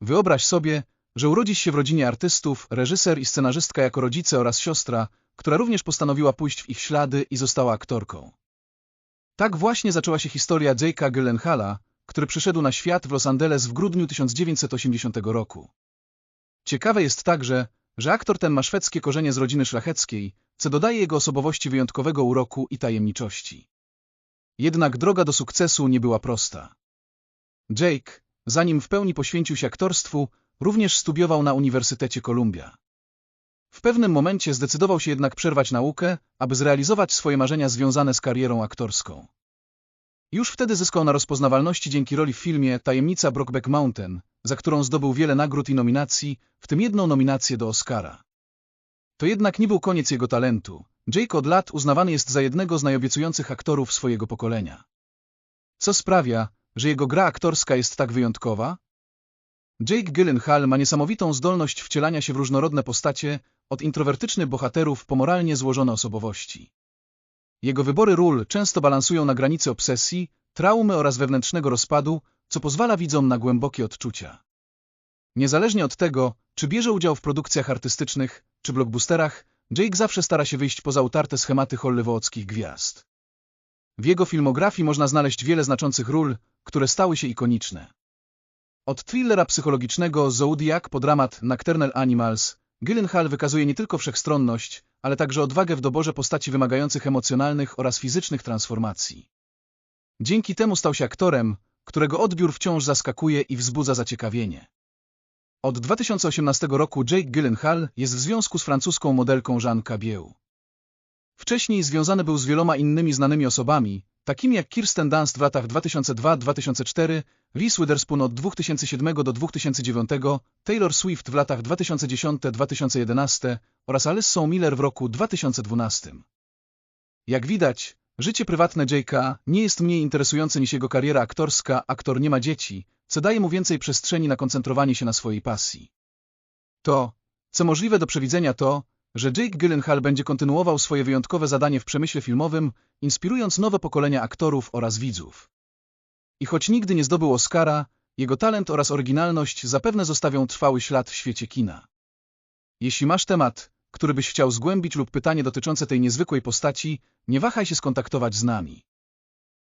Wyobraź sobie, że urodzisz się w rodzinie artystów, reżyser i scenarzystka jako rodzice oraz siostra, która również postanowiła pójść w ich ślady i została aktorką. Tak właśnie zaczęła się historia Jake'a Gyllenhaala, który przyszedł na świat w Los Angeles w grudniu 1980 roku. Ciekawe jest także, że aktor ten ma szwedzkie korzenie z rodziny szlacheckiej, co dodaje jego osobowości wyjątkowego uroku i tajemniczości. Jednak droga do sukcesu nie była prosta. Jake, zanim w pełni poświęcił się aktorstwu, również studiował na Uniwersytecie Columbia. W pewnym momencie zdecydował się jednak przerwać naukę, aby zrealizować swoje marzenia związane z karierą aktorską. Już wtedy zyskał na rozpoznawalności dzięki roli w filmie Tajemnica Brokeback Mountain, za którą zdobył wiele nagród i nominacji, w tym jedną nominację do Oscara. To jednak nie był koniec jego talentu. Jake od lat uznawany jest za jednego z najobiecujących aktorów swojego pokolenia. Co sprawia, że jego gra aktorska jest tak wyjątkowa? Jake Gyllenhaal ma niesamowitą zdolność wcielania się w różnorodne postacie, od introwertycznych bohaterów po moralnie złożone osobowości. Jego wybory ról często balansują na granicy obsesji, traumy oraz wewnętrznego rozpadu, co pozwala widzom na głębokie odczucia. Niezależnie od tego, czy bierze udział w produkcjach artystycznych, czy blockbusterach, Jake zawsze stara się wyjść poza utarte schematy hollywoodzkich gwiazd. W jego filmografii można znaleźć wiele znaczących ról, które stały się ikoniczne. Od thrillera psychologicznego Zodiac po dramat Nocturnal Animals, Gyllenhaal wykazuje nie tylko wszechstronność, ale także odwagę w doborze postaci wymagających emocjonalnych oraz fizycznych transformacji. Dzięki temu stał się aktorem, którego odbiór wciąż zaskakuje i wzbudza zaciekawienie. Od 2018 roku Jake Gyllenhaal jest w związku z francuską modelką Jeanne Cabieu. Wcześniej związany był z wieloma innymi znanymi osobami, takimi jak Kirsten Dunst w latach 2002-2004, Reese Witherspoon od 2007 do 2009, Taylor Swift w latach 2010-2011 oraz Alyssa Miller w roku 2012. Jak widać, życie prywatne Jake'a nie jest mniej interesujące niż jego kariera aktorska, aktor nie ma dzieci, co daje mu więcej przestrzeni na koncentrowanie się na swojej pasji. To, co możliwe do przewidzenia to, że Jake Gyllenhaal będzie kontynuował swoje wyjątkowe zadanie w przemyśle filmowym, inspirując nowe pokolenia aktorów oraz widzów. I choć nigdy nie zdobył Oscara, jego talent oraz oryginalność zapewne zostawią trwały ślad w świecie kina. Jeśli masz temat, który byś chciał zgłębić lub pytanie dotyczące tej niezwykłej postaci, nie wahaj się skontaktować z nami.